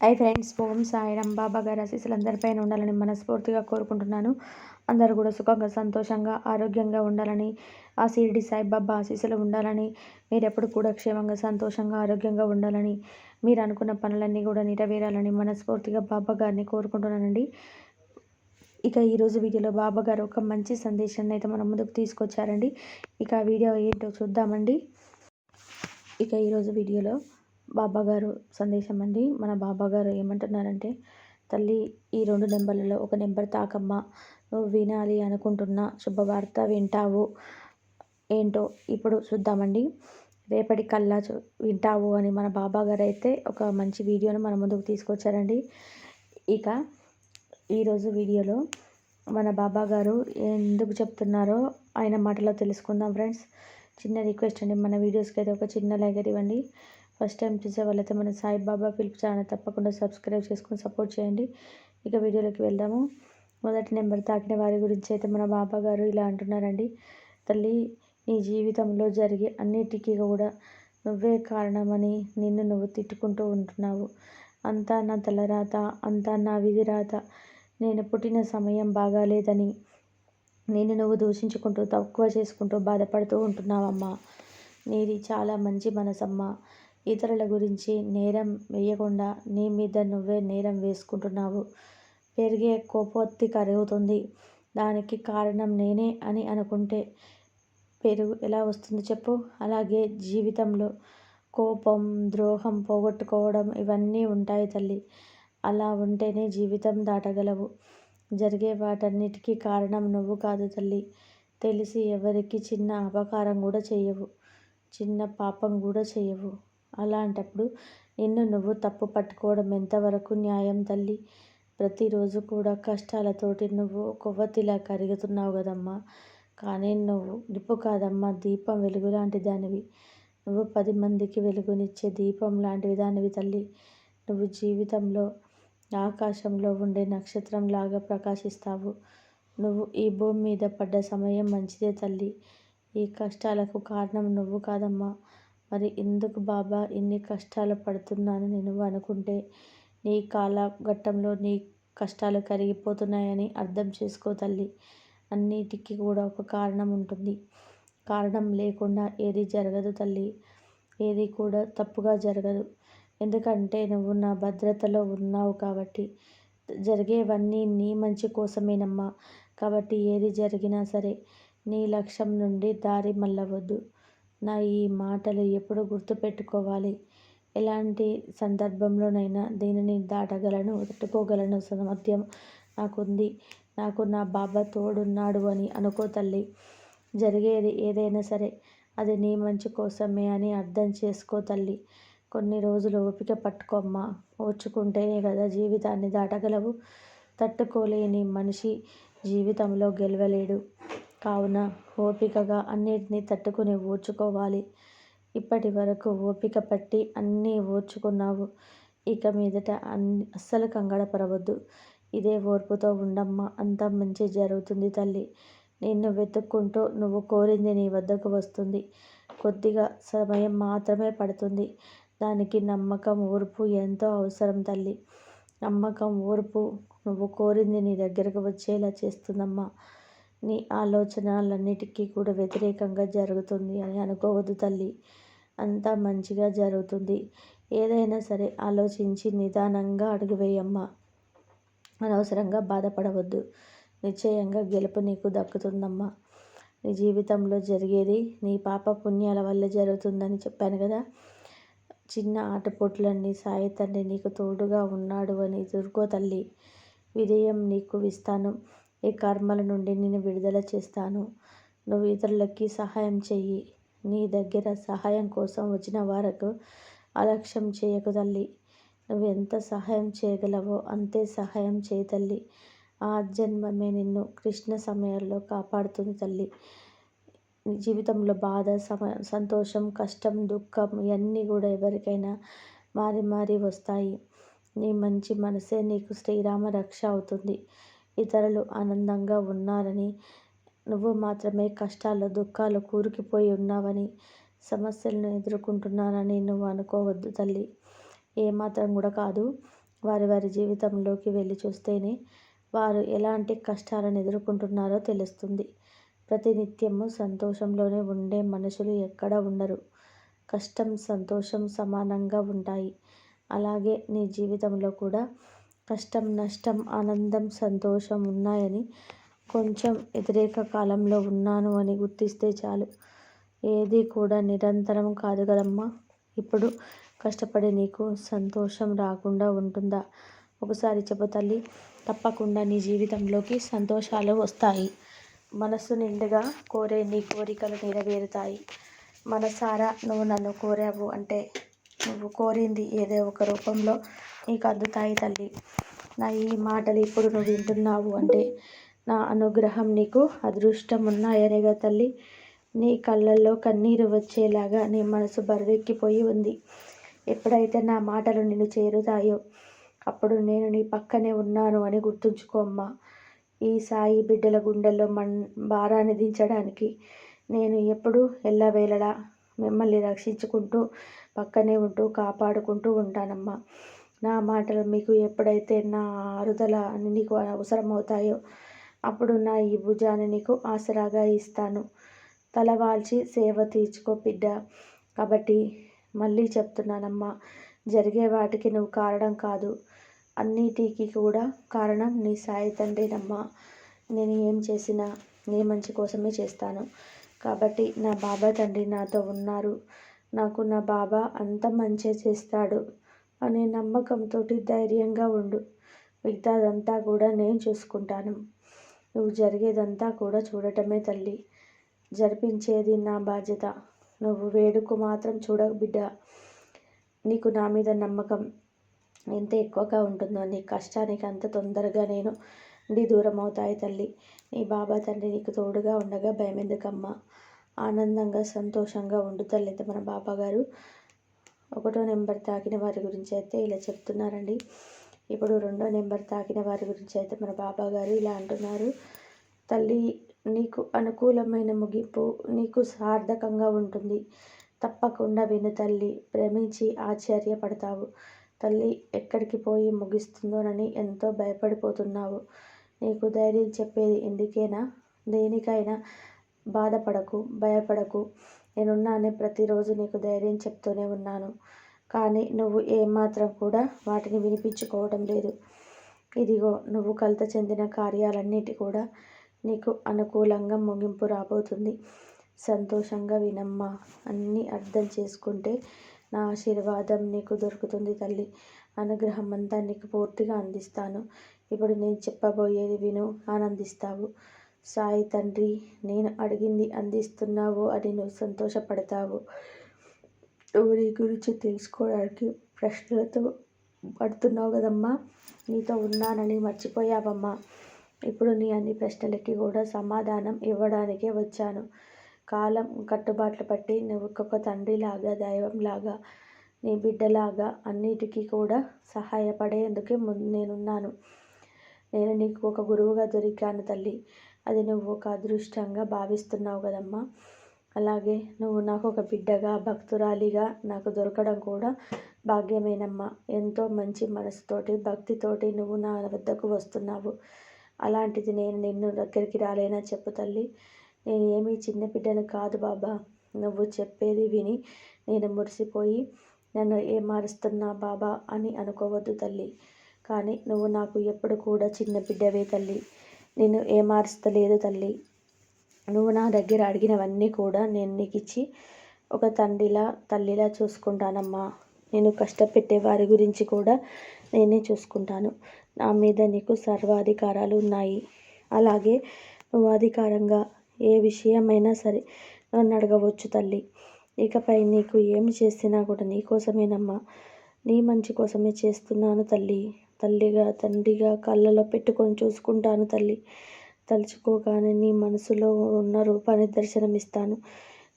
Hi friends Om Sairam. బాబా గారి ఆశీస్సులు అందరిపైన ఉండాలని మనస్ఫూర్తిగా కోరుకుంటున్నాను. అందరూ కూడా సుఖంగా సంతోషంగా ఆరోగ్యంగా ఉండాలని ఆ షిరిడి సాయిబాబా ఆశీస్సులు ఉండాలని మీరు ఎప్పుడు కూడా క్షేమంగా సంతోషంగా ఆరోగ్యంగా ఉండాలని మీరు అనుకున్న పనులన్నీ కూడా నెరవేరాలని మనస్ఫూర్తిగా బాబా గారిని కోరుకుంటున్నానండి. ఇక ఈరోజు వీడియోలో బాబా గారు ఒక మంచి సందేశాన్ని అయితే మన ముందుకు తీసుకొచ్చారండి. ఇక ఆ వీడియో ఏంటో చూద్దామండి. ఇక ఈరోజు వీడియోలో బాబాగారు సందేశం అండి. మన బాబాగారు ఏమంటున్నారంటే తల్లి ఈ రెండు నెంబర్లలో ఒక నెంబర్ తాకమ్మ. నువ్వు వినాలి అనుకుంటున్న శుభవార్త వింటావు. ఏంటో ఇప్పుడు చూద్దామండి. రేపటి కల్లా వింటావు అని మన బాబాగారు అయితే ఒక మంచి వీడియోను మన ముందుకు తీసుకొచ్చారండి. ఇక ఈరోజు వీడియోలో మన బాబాగారు ఎందుకు చెప్తున్నారో ఆయన మాటలో తెలుసుకుందాం ఫ్రెండ్స్. చిన్న రిక్వెస్ట్ అండి మన వీడియోస్కి అయితే ఒక చిన్న లైక్ ఇవ్వండి. ఫస్ట్ టైం చూసే వాళ్ళైతే మన సాయిబాబా ఫిల్ప్ ఛానల్ తప్పకుండా సబ్స్క్రైబ్ చేసుకొని సపోర్ట్ చేయండి. ఇక వీడియోలోకి వెళ్దాము. మొదటి నెంబర్ తాకిన వారి గురించి అయితే మన బాబా గారు ఇలా అంటున్నారండి. తల్లి నీ జీవితంలో జరిగే అన్నిటికీ కూడా నువ్వే కారణమని నిన్ను నువ్వు తిట్టుకుంటూ ఉంటున్నావు. అంతా నా తలరాత అంతా నా విధిరాత నేను పుట్టిన సమయం బాగాలేదని నేను నువ్వు దూషించుకుంటూ తక్కువ చేసుకుంటూ బాధపడుతూ ఉంటున్నావమ్మా. నీది చాలా మంచి మనసమ్మా. ఇతరుల గురించి నేరం వేయకుండా నీ మీద నువ్వే నేరం వేసుకుంటున్నావు. పెరిగే కోపోత్తి కరుగుతుంది దానికి కారణం నేనే అని అనుకుంటే పెరుగు ఎలా వస్తుంది చెప్పు? అలాగే జీవితంలో కోపం ద్రోహం పోగొట్టుకోవడం ఇవన్నీ ఉంటాయి తల్లి. అలా ఉంటేనే జీవితం దాటగలవు. జరిగే వాటన్నిటికీ కారణం నువ్వు కాదు తల్లి. తెలిసి ఎవరికి చిన్న అపకారం కూడా చేయవు. చిన్న పాపం కూడా చేయవు. అలాంటప్పుడు నిన్ను నువ్వు తప్పు పట్టుకోవడం ఎంతవరకు న్యాయం తల్లి? ప్రతిరోజు కూడా కష్టాలతోటి నువ్వు కొవ్వొత్తిలా కరుగుతున్నావు కదమ్మా. కానీ నువ్వు నిప్పు కాదమ్మా దీపం వెలుగు లాంటి దానివి నువ్వు పది మందికి వెలుగునిచ్చే దీపం లాంటివి దానివి తల్లి. నువ్వు జీవితంలో ఆకాశంలో ఉండే నక్షత్రంలాగా ప్రకాశిస్తావు. నువ్వు ఈ భూమి మీద పడ్డ సమయం మంచిదే తల్లి. ఈ కష్టాలకు కారణం నువ్వు కాదమ్మా. మరి ఎందుకు బాబా ఇన్ని కష్టాలు పడుతున్నాను నేను అనుకుంటే నీ కాలఘట్టంలో నీ కష్టాలు కరిగిపోతున్నాయని అర్థం చేసుకో తల్లి. అన్నిటికీ కూడా ఒక కారణం ఉంటుంది. కారణం లేకుండా ఏది జరగదు తల్లి. ఏది కూడా తప్పుగా జరగదు. ఎందుకంటే నువ్వు నా భద్రతలో ఉన్నావు కాబట్టి జరిగేవన్నీ నీ మంచి కోసమేనమ్మా. కాబట్టి ఏది జరిగినా సరే నీ లక్ష్యం నుండి దారి మళ్ళవద్దు. నా ఈ మాటలు ఎప్పుడు గుర్తుపెట్టుకోవాలి? ఎలాంటి సందర్భంలోనైనా దీనిని దాటగలను తట్టుకోగలను సామర్థ్యం నాకుంది. నాకు నా బాబా తోడున్నాడు అని అనుకో తల్లి. జరిగేది ఏదైనా సరే అది నీ మంచి కోసమే అని అర్థం చేసుకో తల్లి. కొన్ని రోజులు ఓపిక పట్టుకోమ్మా. ఓర్చుకుంటేనే కదా జీవితాన్ని దాటగలవు. తట్టుకోలేని మనిషి జీవితంలో గెలవలేడు. కావున ఓపికగా అన్నిటినీ తట్టుకుని ఓర్చుకోవాలి. ఇప్పటి వరకు ఓపిక పట్టి అన్నీ ఓర్చుకున్నావు. ఇక మీదట అన్ని అస్సలు కంగారపడవద్దు ఇదే ఓర్పుతో ఉండమ్మా. అంతా మంచి జరుగుతుంది తల్లి. నిన్ను వెతుక్కుంటూ నువ్వు కోరింది నీ వద్దకు వస్తుంది. కొద్దిగా సమయం మాత్రమే పడుతుంది. దానికి నమ్మకం ఓర్పు ఎంతో అవసరం తల్లి. నమ్మకం ఓర్పు నువ్వు కోరింది నీ దగ్గరకు వచ్చేలా చేస్తుందమ్మా. నీ ఆలోచనలన్నిటికీ కూడా వ్యతిరేకంగా జరుగుతుంది అని అనుకోవద్దు తల్లి. అంతా మంచిగా జరుగుతుంది. ఏదైనా సరే ఆలోచించి నిదానంగా అడుగువేయమ్మా. అనవసరంగా బాధపడవద్దు. నిశ్చయంగా గెలుపు నీకు దక్కుతుందమ్మా. నీ జీవితంలో జరిగేది నీ పాప పుణ్యాల వల్ల జరుగుతుందని చెప్పాను కదా. చిన్న ఆటపోట్లన్నీ సాయి తండ్రి నీకు తోడుగా ఉన్నాడు అని ఎదుర్కో తల్లి. విజయం నీకు ఇస్తాను ఈ కర్మల నుండి నేను విడుదల చేస్తాను. నువ్వు ఇతరులకి సహాయం చెయ్యి. నీ దగ్గర సహాయం కోసం వచ్చిన వారకు అలక్ష్యం చేయకు తల్లి. నువ్వు ఎంత సహాయం చేయగలవో అంతే సహాయం చేయి తల్లి. ఆ జన్మమే నిన్ను కృష్ణ సమయంలో కాపాడుతుంది తల్లి. జీవితంలో బాధ సమ సంతోషం కష్టం దుఃఖం ఇవన్నీ కూడా ఎవరికైనా మారి మారి వస్తాయి. నీ మంచి మనసే నీకు శ్రీరామ రక్ష అవుతుంది. ఇతరులు ఆనందంగా ఉన్నారని నువ్వు మాత్రమే కష్టాలు దుఃఖాలు కూరుకుపోయి ఉన్నావని సమస్యలను ఎదుర్కొంటున్నానని నువ్వు అనుకోవద్దు తల్లి. ఏమాత్రం కూడా కాదు. వారి వారి జీవితంలోకి వెళ్ళి చూస్తేనే వారు ఎలాంటి కష్టాలను ఎదుర్కొంటున్నారో తెలుస్తుంది. ప్రతినిత్యము సంతోషంలోనే ఉండే మనుషులు ఎక్కడ ఉండరు. కష్టం సంతోషం సమానంగా ఉంటాయి. అలాగే నీ జీవితంలో కూడా కష్టం నష్టం ఆనందం సంతోషం ఉన్నాయని కొంచెం వ్యతిరేక కాలంలో ఉన్నాను అని గుర్తిస్తే చాలు. ఏది కూడా నిరంతరం కాదు కదమ్మా. ఇప్పుడు కష్టపడి నీకు సంతోషం రాకుండా ఉంటుందా? ఒకసారి చెప్పు తల్లి. తప్పకుండా నీ జీవితంలోకి సంతోషాలు వస్తాయి. మనసు నిండుగా కోరే నీ కోరికలు నెరవేరుతాయి. మనసారా నువ్వు నన్ను కోరావు అంటే నువ్వు కోరింది ఏదో ఒక రూపంలో నీకు అందుతాయి తల్లి. నా ఈ మాటలు ఇప్పుడు నువ్వు వింటున్నావు అంటే నా అనుగ్రహం నీకు అదృష్టం ఉన్నాయనేగా తల్లి. నీ కళ్ళల్లో కన్నీరు వచ్చేలాగా నీ మనసు బరువెక్కిపోయి ఉంది. ఎప్పుడైతే నా మాటలు నిన్ను చేరుతాయో అప్పుడు నేను నీ పక్కనే ఉన్నాను అని గుర్తుంచుకోమ్మా ఈ సాయి బిడ్డల గుండెల్లో మన్ భారాన్ని దించడానికి నేను ఎప్పుడు ఎల్లవేళలా మిమ్మల్ని రక్షించుకుంటూ పక్కనే ఉంటూ కాపాడుకుంటూ ఉంటానమ్మా. నా మాటలు మీకు ఎప్పుడైతే నా అరుదల నీకు అవసరమవుతాయో అప్పుడు నా ఈ భుజాన్ని నీకు ఆసరాగా ఇస్తాను. తలవాల్చి సేవ తీర్చుకో బిడ్డ. కాబట్టి మళ్ళీ చెప్తున్నానమ్మా జరిగే వాటికి నువ్వు కారణం కాదు. అన్నిటికీ కూడా కారణం నీ సాయి తండ్రినమ్మా నేను ఏం చేసినా నీ మంచి కోసమే చేస్తాను. కాబట్టి నా బాబా తండ్రి నాతో ఉన్నారు. నాకు నా బాబా అంత మంచిగా చేస్తాడు అనే నమ్మకంతో ధైర్యంగా ఉండు. మిగతాదంతా కూడా నేను చూసుకుంటాను. నువ్వు జరిగేదంతా కూడా చూడటమే తల్లి. జరిపించేది నా బాధ్యత. నువ్వు వేడుకు మాత్రం చూడకు బిడ్డ. నీకు నా మీద నమ్మకం ఎంత ఎక్కువగా ఉంటుందో నీ కష్టానికి అంత తొందరగా నేను నీ దూరం అవుతాయి తల్లి. నీ బాబా తండ్రి నీకు తోడుగా ఉండగా భయం ఎందుకమ్మా ఆనందంగా సంతోషంగా ఉండు మన బాబా గారు ఒకటో నెంబర్ తాకిన వారి గురించి అయితే ఇలా చెప్తున్నారండి. ఇప్పుడు రెండో నెంబర్ తాకిన వారి గురించి అయితే మన బాబా గారు ఇలా అంటున్నారు. తల్లి నీకు అనుకూలమైన ముగింపు నీకు సార్థకంగా ఉంటుంది. తప్పకుండా విను తల్లి ప్రేమించి ఆశ్చర్యపడతావు. తల్లి ఎక్కడికి పోయి ముగిస్తుందోనని ఎంతో భయపడిపోతున్నావు. నీకు ధైర్యం చెప్పేది ఎందుకైనా? దేనికైనా బాధపడకు భయపడకు. నేనున్నానే ప్రతిరోజు నీకు ధైర్యం చెప్తూనే ఉన్నాను. కానీ నువ్వు ఏమాత్రం కూడా వాటిని వినిపించుకోవడం లేదు. ఇదిగో నువ్వు కలత చెందిన కార్యాలన్నిటి కూడా నీకు అనుకూలంగా ముగింపు రాబోతుంది. సంతోషంగా వినమ్మా. అన్నీ అర్థం చేసుకుంటే నా ఆశీర్వాదం నీకు దొరుకుతుంది తల్లి. అనుగ్రహం అంతా నీకు పూర్తిగా అందిస్తాను. ఇప్పుడు నేను చెప్పబోయేది విను ఆనందిస్తావు. సాయి తండ్రి నేను అడిగింది అందిస్తున్నావు అని నువ్వు సంతోషపడతావు. నువ్వు నీ గురించి తెలుసుకోవడానికి ప్రశ్నలతో పడుతున్నావు కదమ్మా? నీతో ఉన్నానని మర్చిపోయావమ్మా. ఇప్పుడు నీ అన్ని ప్రశ్నలకి కూడా సమాధానం ఇవ్వడానికే వచ్చాను. కాలం కట్టుబాట్లు పట్టి నువ్వు ఒక్కొక్క తండ్రిలాగా దైవంలాగా నీ బిడ్డలాగా అన్నిటికీ కూడా సహాయపడేందుకే ముందు నేనున్నాను. నేను నీకు ఒక గురువుగా దొరికాను తల్లి. అది నువ్వు ఒక అదృష్టంగా భావిస్తున్నావు కదమ్మా. అలాగే నువ్వు నాకు ఒక బిడ్డగా భక్తురాలిగా నాకు దొరకడం కూడా భాగ్యమేనమ్మా. ఎంతో మంచి మనసుతోటి భక్తితోటి నువ్వు నా వద్దకు వస్తున్నావు. అలాంటిది నేను నిన్ను దగ్గరికి రాలేనా చెప్పు తల్లి. నేను ఏమీ చిన్న బిడ్డను కాదు బాబా. నువ్వు చెప్పేది విని నేను మురిసిపోయి నన్ను ఏమారుస్తున్నా బాబా అని అనుకోవద్దు తల్లి. కానీ నువ్వు నాకు ఎప్పుడు కూడా చిన్న బిడ్డవే తల్లి. నేను ఏమార్చలేదు తల్లి. నువ్వు నా దగ్గర అడిగినవన్నీ కూడా నేను నీకు ఇచ్చి ఒక తండ్రిలా తల్లిలా చూసుకుంటానమ్మా. నేను కష్టపెట్టే వారి గురించి కూడా నేనే చూసుకుంటాను. నా మీద నీకు సర్వాధికారాలు ఉన్నాయి. అలాగే నువ్వు అధికారంగా ఏ విషయమైనా సరే నన్ను అడగవచ్చు తల్లి. ఇకపై నీకు ఏమి చేసినా కూడా నీకోసమేనమ్మా నీ మంచి కోసమే చేస్తున్నాను తల్లి. తల్లిగా తండ్రిగా కళ్ళలో పెట్టుకొని చూసుకుంటాను తల్లి. తలుచుకోగానే నీ మనసులో ఉన్న రూపాన్ని దర్శనమిస్తాను.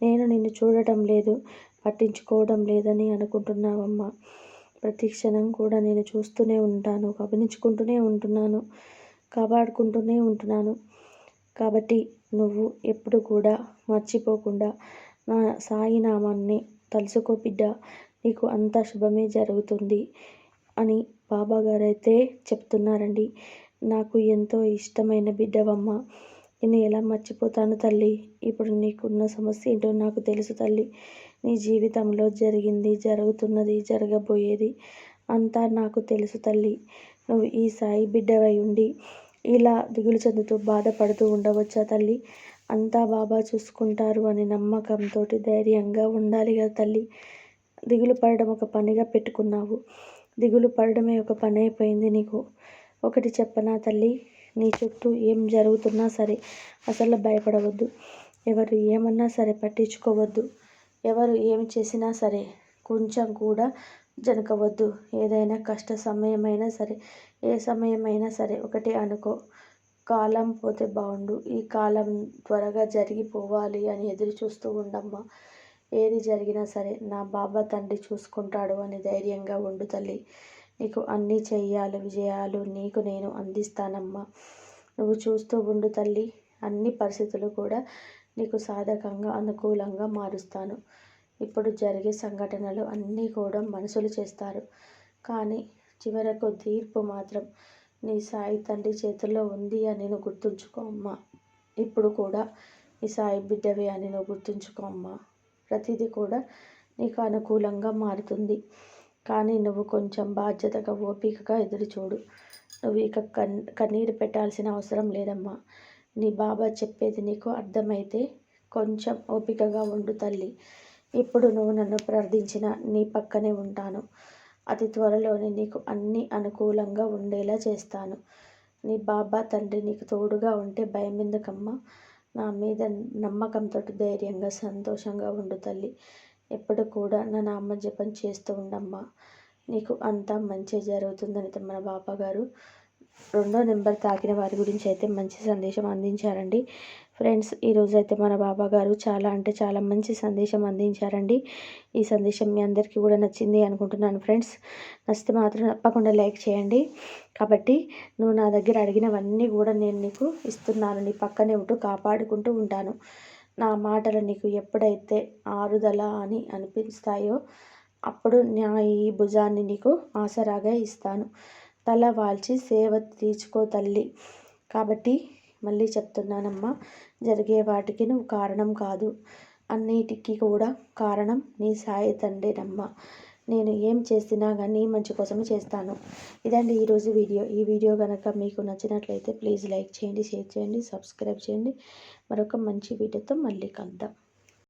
నేను నిన్ను చూడటం లేదు పట్టించుకోవడం లేదని అనుకుంటున్నావమ్మా. ప్రతి క్షణం కూడా నేను చూస్తూనే ఉంటాను గమనించుకుంటూనే ఉంటున్నాను కాపాడుకుంటూనే ఉంటున్నాను. కాబట్టి నువ్వు ఎప్పుడు కూడా మర్చిపోకుండా నా సాయినామాన్ని తలుసుకో బిడ్డ నీకు అంత శుభమే జరుగుతుంది అని బాబా గారైతే చెప్తున్నారండి నాకు ఎంతో ఇష్టమైన బిడ్డవమ్మ. నేను ఎలా మర్చిపోతాను తల్లి? ఇప్పుడు నీకున్న సమస్య ఏంటో నాకు తెలుసు తల్లి. నీ జీవితంలో జరిగింది జరుగుతున్నది జరగబోయేది అంతా నాకు తెలుసు తల్లి. నువ్వు ఈ సాయి బిడ్డవై ఉండి ఇలా దిగులు చెందుతూ బాధపడుతూ ఉండవచ్చా తల్లి? అంతా బాబా చూసుకుంటారు అని నమ్మకంతో ధైర్యంగా ఉండాలి కదా తల్లి. దిగులు పడడం ఒక పనిగా పెట్టుకున్నావు. దిగులు పడడమే ఒక పని అయిపోయింది నీకు. ఒకటి చెప్పనా తల్లి? నీ చుట్టూ ఏం జరుగుతున్నా సరే అసలు భయపడవద్దు. ఎవరు ఏమన్నా సరే పట్టించుకోవద్దు. ఎవరు ఏమి చేసినా సరే కొంచెం కూడా జనకవద్దు. ఏదైనా కష్ట సమయమైనా సరే ఏ సమయమైనా సరే ఒకటే అనుకో. కాలం పోతే బాగుండు ఈ కాలం త్వరగా జరిగిపోవాలి అని ఎదురు చూస్తూ ఉండమ్మా. ఏది జరిగినా సరే నా బాబా తండ్రి చూసుకుంటాడు అని ధైర్యంగా ఉండు తల్లి. నీకు అన్నీ చెయ్యాలి విజయాలు నీకు నేను అందిస్తానమ్మా. నువ్వు చూస్తూ ఉండు తల్లి. అన్ని పరిస్థితులు కూడా నీకు సాధకంగా అనుకూలంగా మారుస్తాను. ఇప్పుడు జరిగే సంఘటనలు అన్నీ కూడా మనుషులు చేస్తారు. కానీ చివరకు తీర్పు మాత్రం నీ సాయి తండ్రి చేతుల్లో ఉంది అని నువ్వు గుర్తుంచుకో అమ్మా. ఇప్పుడు కూడా నీ సాయి బిడ్డవే అని నువ్వు గుర్తుంచుకో అమ్మా. ప్రతిదీ కూడా నీకు అనుకూలంగా మారుతుంది. కానీ నువ్వు కొంచెం బాధ్యతగా ఓపికగా ఎదురుచూడు. నువ్వు ఇక కన్ కన్నీరు పెట్టాల్సిన అవసరం లేదమ్మా. నీ బాబా చెప్పేది నీకు అర్థమైతే కొంచెం ఓపికగా ఉండు తల్లి. ఇప్పుడు నువ్వు నన్ను ప్రార్థించిన నీ పక్కనే ఉంటాను. అతి త్వరలోనే నీకు అన్ని అనుకూలంగా ఉండేలా చేస్తాను. నీ బాబా తండ్రి నీకు తోడుగా ఉంటే భయం ఎందుకమ్మా నా మీద నమ్మకంతో ధైర్యంగా సంతోషంగా ఉండు తల్లి. ఎప్పుడు కూడా నా నామ జపం చేస్తూ ఉండమ్మా. నీకు అంతా మంచి జరుగుతుందని మన బాబా గారు రెండో నెంబర్ తాకిన వారి గురించి అయితే మంచి సందేశం అందించారండి. ఫ్రెండ్స్ ఈరోజు అయితే మన బాబా గారు చాలా అంటే చాలా మంచి సందేశం అందించారండి. ఈ సందేశం మీ అందరికీ కూడా నచ్చింది అనుకుంటున్నాను ఫ్రెండ్స్. నచ్చితే మాత్రం తప్పకుండా లైక్ చేయండి. కాబట్టి నువ్వు నా దగ్గర అడిగినవన్నీ కూడా నేను నీకు ఇస్తున్నాను. నీ పక్కనే ఉంటూ కాపాడుకుంటూ ఉంటాను. నా మాటలు నీకు ఎప్పుడైతే ఆరుదల అని అనిపిస్తాయో అప్పుడు నా ఈ భుజాన్ని నీకు ఆసరాగా ఇస్తాను. తల వాల్చి సేవ తీర్చుకో తల్లి. కాబట్టి మళ్ళీ చెప్తున్నానమ్మా జరిగే వాటికి నువ్వు కారణం కాదు. అన్నిటికీ కూడా కారణం నీ సాయి తండ్రినమ్మా. నేను ఏం చేసినా కానీ మంచి కోసమే చేస్తాను. ఇదండి ఈరోజు వీడియో. ఈ వీడియో కనుక మీకు నచ్చినట్లయితే ప్లీజ్ లైక్ చేయండి షేర్ చేయండి సబ్స్క్రైబ్ చేయండి. మరొక మంచి వీడియోతో మళ్ళీ కలుద్దాం.